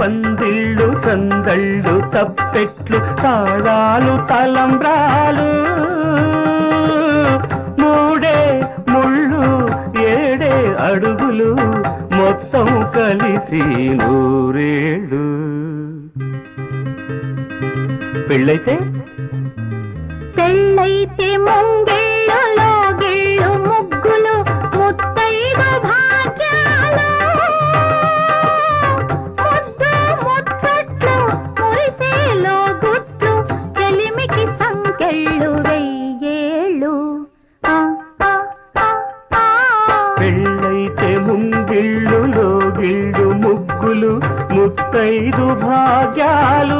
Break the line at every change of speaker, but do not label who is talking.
పందిళ్ళు సందళ్ళు తప్పెట్లు తాళాలు తలంబ్రాలు. మూడే ముళ్ళు ఏడే అడుగులు మొత్తం కలిసి నూరేడు పెళ్ళైతే? పెళ్ళైతే మొంగ ముత్తైదు భాగ్యాలు